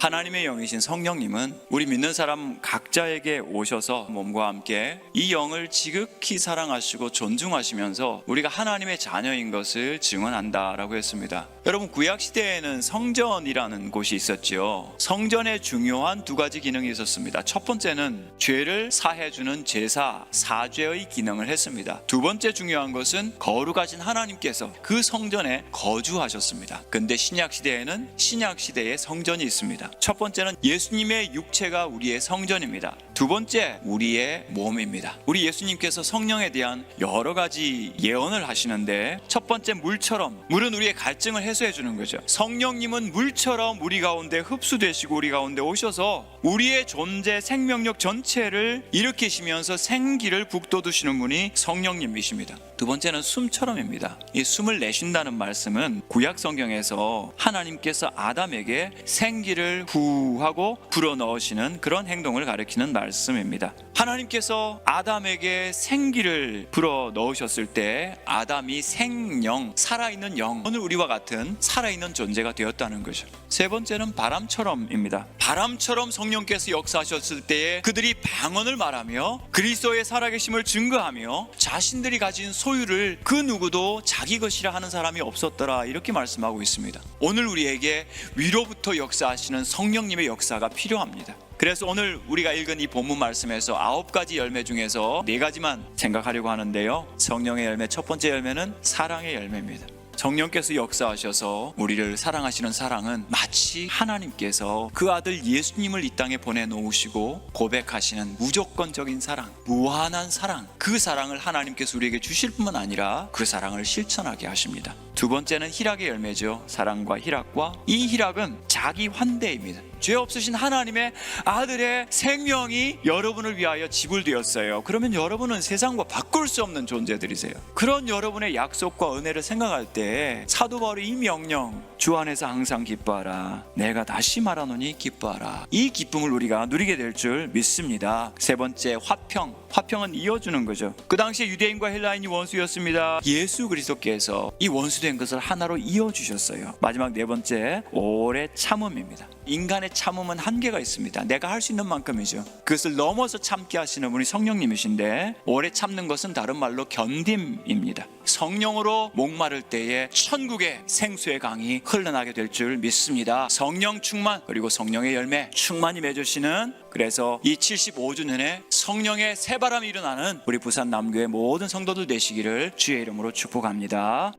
하나님의 영이신 성령님은 우리 믿는 사람 각자에게 오셔서 몸과 함께 이 영을 지극히 사랑하시고 존중하시면서 우리가 하나님의 자녀인 것을 증언한다라고 했습니다. 여러분 구약 시대에는 성전이라는 곳이 있었지요. 성전에 중요한 두 가지 기능이 있었습니다. 첫 번째는 죄를 사해 주는 제사 사죄의 기능을 했습니다. 두 번째 중요한 것은 거룩하신 하나님께서 그 성전에 거주하셨습니다. 근데 신약 시대에는 신약 시대의 성전이 있습니다. 첫 번째는 예수님의 육체가 우리의 성전입니다. 두 번째 우리의 몸입니다. 우리 예수님께서 성령에 대한 여러 가지 예언을 하시는데 첫 번째 물처럼 물은 우리의 갈증을 해소해 주는 거죠. 성령님은 물처럼 우리 가운데 흡수되시고 우리 가운데 오셔서 우리의 존재 생명력 전체를 일으키시면서 생기를 북돋우시는 분이 성령님이십니다. 두 번째는 숨처럼입니다. 이 숨을 내쉰다는 말씀은 구약 성경에서 하나님께서 아담에게 생기를 후하고 불어 넣으시는 그런 행동을 가리키는 말씀입니다. 하나님께서 아담에게 생기를 불어 넣으셨을 때 아담이 생영, 살아있는 영, 오늘 우리와 같은 살아있는 존재가 되었다는 거죠. 세 번째는 바람처럼입니다. 바람처럼 성령께서 역사하셨을 때에 그들이 방언을 말하며 그리스도의 살아계심을 증거하며 자신들이 가진 소유를 그 누구도 자기 것이라 하는 사람이 없었더라 이렇게 말씀하고 있습니다. 오늘 우리에게 위로부터 역사하시는 성령님의 역사가 필요합니다. 그래서 오늘 우리가 읽은 이 본문 말씀에서 아홉 가지 열매 중에서 네 가지만 생각하려고 하는데요. 성령의 열매 첫 번째 열매는 사랑의 열매입니다. 성령께서 역사하셔서 우리를 사랑하시는 사랑은 마치 하나님께서 그 아들 예수님을 이 땅에 보내놓으시고 고백하시는 무조건적인 사랑, 무한한 사랑, 그 사랑을 하나님께서 우리에게 주실 뿐만 아니라 그 사랑을 실천하게 하십니다. 두 번째는 희락의 열매죠. 사랑과 희락과 이 희락은 자기 환대입니다. 죄 없으신 하나님의 아들의 생명이 여러분을 위하여 지불되었어요. 그러면 여러분은 세상과 바꿀 수 없는 존재들이세요. 그런 여러분의 약속과 은혜를 생각할 때 사도 바울이 이 명령 주 안에서 항상 기뻐하라. 내가 다시 말하노니 기뻐하라. 이 기쁨을 우리가 누리게 될 줄 믿습니다. 세 번째 화평. 화평은 이어주는 거죠. 그 당시에 유대인과 헬라인이 원수였습니다. 예수 그리스도께서 이 원수된 것을 하나로 이어주셨어요. 마지막 네 번째 오래 참음입니다. 인간의 참음은 한계가 있습니다. 내가 할 수 있는 만큼이죠. 그것을 넘어서 참게 하시는 분이 성령님이신데 오래 참는 것은 다른 말로 견딤입니다. 성령으로 목마를 때에 천국의 생수의 강이 흘러나게 될 줄 믿습니다. 성령 충만 그리고 성령의 열매 충만히 맺으시는 그래서 이 75주년에 성령의 새바람이 일어나는 우리 부산 남교의 모든 성도들 되시기를 주의 이름으로 축복합니다.